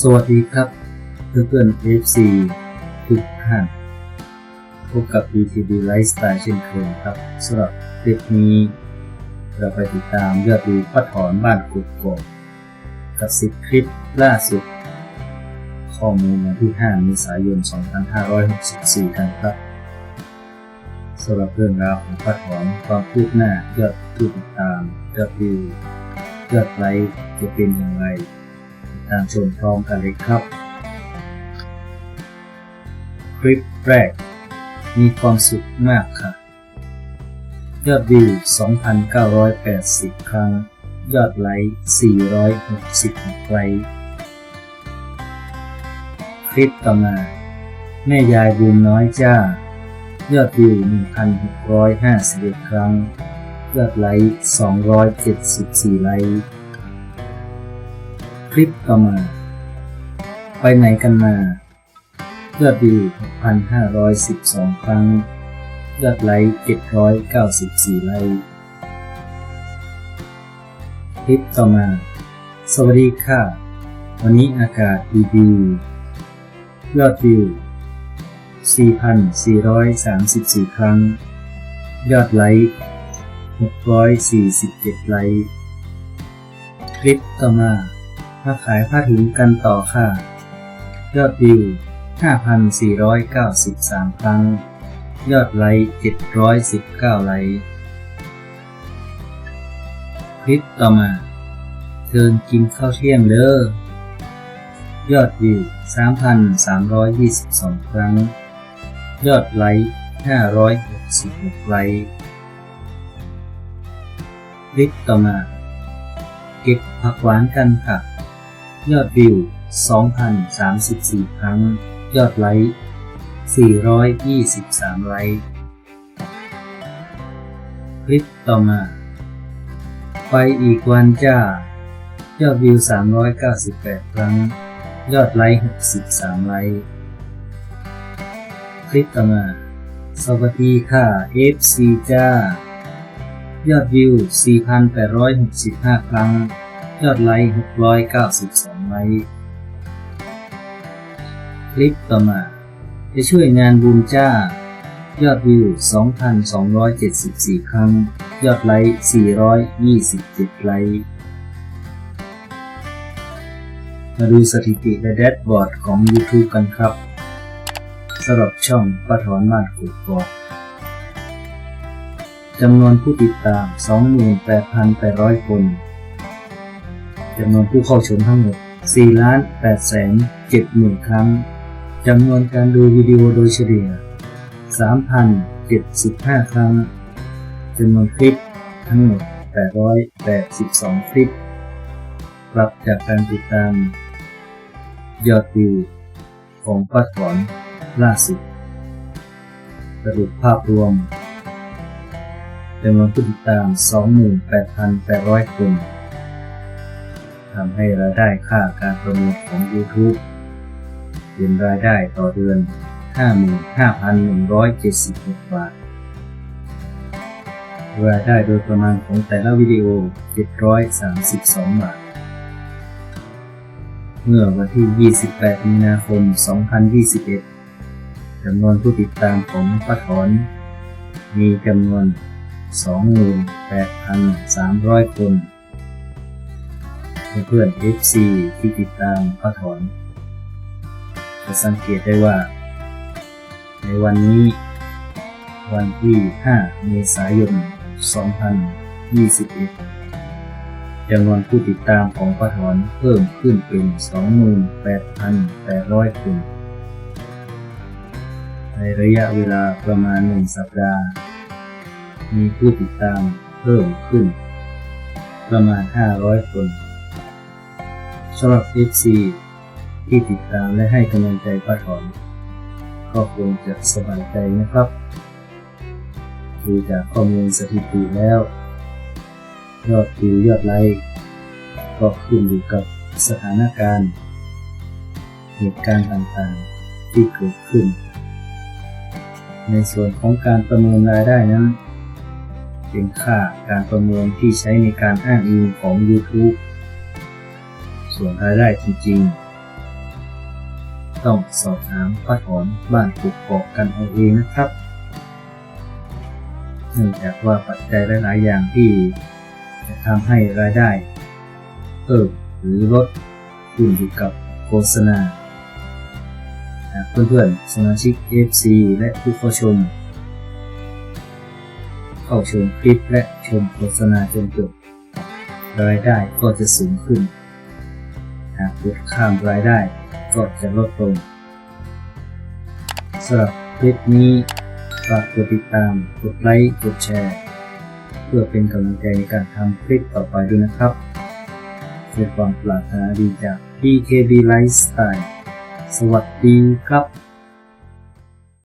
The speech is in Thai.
สวัสดีครับ เพื่อนๆ FC ทุกท่านพบกับ BTB Lifestyle เช่นเคยครับสำหรับคลิปนี้ เราไปติดตามยอดวิวพัดถอนบ้านกุกกอกกับสิบคลิปล่าสุด ข้อมูลวันที่ 5 เมษายน 2564 กันครับสำหรับเรื่องราวของพัดถอนความคืบหน้ายอดผู้ติดตามยอดวิวยอดไลค์จะเป็นอย่างไร ตามชมพร้อมกันเลยครับ คลิปแรก มีความสุขมากค่ะ ยอดวิว 2,980 ครั้ง ยอดไลค์ 466 ไลค์ คลิปต่อมา แม่ยายบุญน้อยจ้า ยอดวิว 1,651 ครั้ง ยอดไลค์ 274 ไลค์ คลิปต่อมา ไปไหนกันมายอดวิว 6,512 ครั้งยอดไลค์ 794 ไลค์คลิปต่อมา สวัสดีค่ะ วันนี้อากาศดีๆยอดวิว 4,434 ครั้ง ยอดไลค์ 647 ไลค์ คลิปต่อมา มาขายผ้าถุงกันต่อค่ะ ยอดวิว 5,493 ครั้ง ยอดไลค์719 ไลค์คลิปต่อมาเชิญกินข้าวเที่ยงเด้อยอดวิว 3,322 ครั้ง ยอดไลค์566 ไลค์คลิปต่อมา เก็บผักหวานกันค่ะ ยอดวิว 2,034 ครั้ง ยอดไลค์ 423 ไลค์ คลิปต่อมา ไปอีกวันจ้า ยอดวิว 398 ครั้ง ยอดไลค์ 63 ไลค์ คลิปต่อมา สวัสดีค่ะ FC จ้า ยอดวิว 4,865 ครั้ง ยอดไลค์ 692 ไลค์คลิปต่อมาไปช่วยงานบุญจ้า ยอดวิว 2,274 ครั้ง ยอดไลค์ 427 ไลค์มาดูสถิติและแดชบอร์ดของ YouTube กันครับสำหรับช่องป้าถอนมานกุกกอกจำนวนผู้ติดตาม 28,800 คน จำนวนผู้เข้าชมทั้งหมด 4ล้าน8แสน70,000ครั้ง จำนวนการดูวิดีโอโดยเฉลี่ย 3,075 ครั้ง จำนวนคลิปทั้งหมด 882 คลิป ปรับจากการติดตาม ยอดวิว ของป้าถอนล่าสุดสรุปภาพรวมจำนวนผู้ติดตาม 28,800 คน ทำให้รายได้ค่าการประมูลของ YouTube เป็นรายได้ต่อเดือน 55,176 บาท รายได้โดยประมาณของแต่ละวิดีโอ 732 บาท เมื่อวันที่ 28 มีนาคม 2021 จำนวนผู้ติดตามของป้าถอน มีจำนวน 28,300 คน เพื่อน FC ที่ติดตามป้าถอน จะสังเกตได้ว่า ในวันนี้ วันที่ 5 เมษายน 2021จำนวนผู้ติดตามของป้าถอนเพิ่มขึ้นเป็น 28,800 คนในระยะเวลาประมาณ 1 สัปดาห์ มีผู้ติดตามเพิ่มขึ้น ประมาณ 500 คน สำหรับ FC ที่ติดตามและให้กำลังใจป้าถอนก็คงจะสบายใจนะครับดูจากข้อมูลสถิติแล้ว ยอดวิวยอดไลค์ก็ขึ้นอยู่กับสถานการณ์ เหตุการณ์ต่างๆที่เกิดขึ้น ในส่วนของการประเมินรายได้นั้น เป็นค่าการประเมินที่ใช้ในการอ้างอิงของ YouTube ส่วนรายได้จริงๆ ต้องสอบถามป้าถอนบ้านปลูกกอกกันเอาเองนะครับ เนื่องจากว่าปัจจัยหลายๆอย่างที่จะทำให้รายได้เพิ่มหรือลดขึ้นอยู่กับโฆษณาหากเพื่อนๆ สมาชิก FC และผู้เข้าชม เข้าชมคลิปและชมโฆษณาจนจบรายได้ก็จะสูงขึ้น หากลดข้ามรายได้ก็จะลดลงสำหรับคลิปนี้ฝากกดติดตาม กดไลค์ กดแชร์ เพื่อเป็นกำลังใจในการทำคลิปต่อไปด้วยนะครับเพื่อความปรารถนาดีจาก PKB Lifestyle สวัสดีครับ